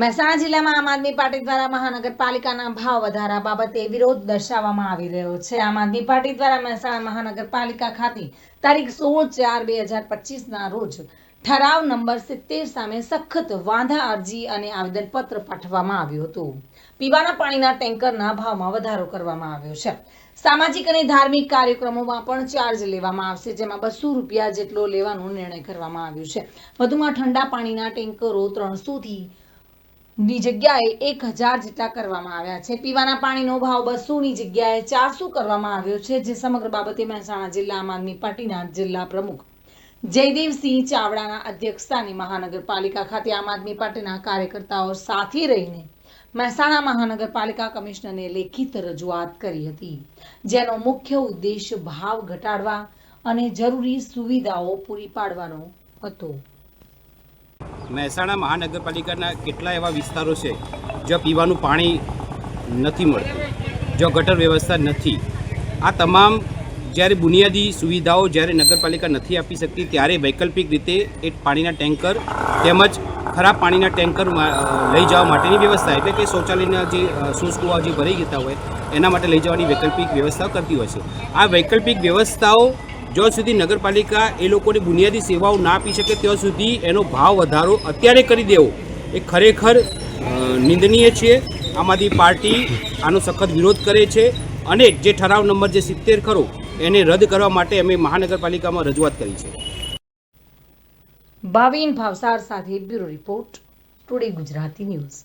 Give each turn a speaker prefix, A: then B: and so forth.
A: મહેસાણા જિલ્લામાં આમ આદમી પાર્ટી દ્વારા મહાનગરપાલિકાના ભાવ વધારા બાબતે વિરોધ દર્શાવવામાં આવી રહ્યો છે. આમ આદમી પાર્ટી દ્વારા મહેસાણા મહાનગરપાલિકા ખાતે તારીખ સોળ ચાર બે હજાર પચીસના રોજ ઠરાવ નંબર સિત્તેર સામે સખત વાંધા અરજી અને આવેદનપત્ર પાઠવવામાં આવ્યું હતું. પીવાના પાણીના ટેન્કરના ભાવમાં વધારો કરવામાં આવ્યો છે. સામાજિક અને ધાર્મિક કાર્યક્રમોમાં પણ ચાર્જ લેવામાં આવશે, જેમાં બસો રૂપિયા જેટલો લેવાનો નિર્ણય કરવામાં આવ્યો છે. વધુમાં ઠંડા પાણીના ટેન્કરો ત્રણસોથી ની જગ્યાએ એક હજાર જેટલા કરવામાં આવ્યા છે. પીવાના પાણીનો ભાવ બસોની જગ્યાએ ચારસો કરવામાં આવ્યો છે, જે સમગ્ર બાબતે મહેસાણા જિલ્લા આમ આદમી પાર્ટીના જિલ્લા પ્રમુખ જયદેવસિંહ ચાવડાના અધ્યક્ષસ્થાને મહાનગરપાલિકા ખાતે આમ આદમી પાર્ટીના કાર્યકર્તાઓ સાથે રહીને મહેસાણા મહાનગરપાલિકા કમિશનરને લેખિત રજૂઆત કરી હતી, જેનો મુખ્ય ઉદ્દેશ ભાવ ઘટાડવા અને જરૂરી સુવિધાઓ પૂરી પાડવાનો હતો.
B: મહેસાણા મહાનગરપાલિકાના કેટલા એવા વિસ્તારો છે, જ્યાં પીવાનું પાણી નથી મળતું, જ્યાં ગટર વ્યવસ્થા નથી. આ તમામ જ્યારે બુનિયાદી સુવિધાઓ જ્યારે નગરપાલિકા નથી આપી શકતી, ત્યારે વૈકલ્પિક રીતે એ પાણીના ટેન્કર તેમજ ખરાબ પાણીના ટેન્કર લઈ જવા માટેની વ્યવસ્થા એટલે કે શૌચાલયના જે કૂવા જે ભરાઈ જતા હોય, એના માટે લઈ જવાની વૈકલ્પિક વ્યવસ્થા કરતી હોય છે. આ વૈકલ્પિક વ્યવસ્થાઓ જ્યાં સુધી નગરપાલિકા એ લોકોને બુનિયાદી સેવાઓ ના આપી શકે, ત્યાં સુધી એનો ભાવ વધારો અત્યારે કરી દેવો. એ ખરેખર નિંદનીય છે. આમ આદમી પાર્ટી આનો સખત વિરોધ કરે છે અને જે ઠરાવ નંબર જે સિત્તેર ખરો, એને રદ કરવા માટે અમે મહાનગરપાલિકામાં રજૂઆત કરી છે.
A: ભાવિન ભાવસાર સાથે bureau report, today Gujarati news.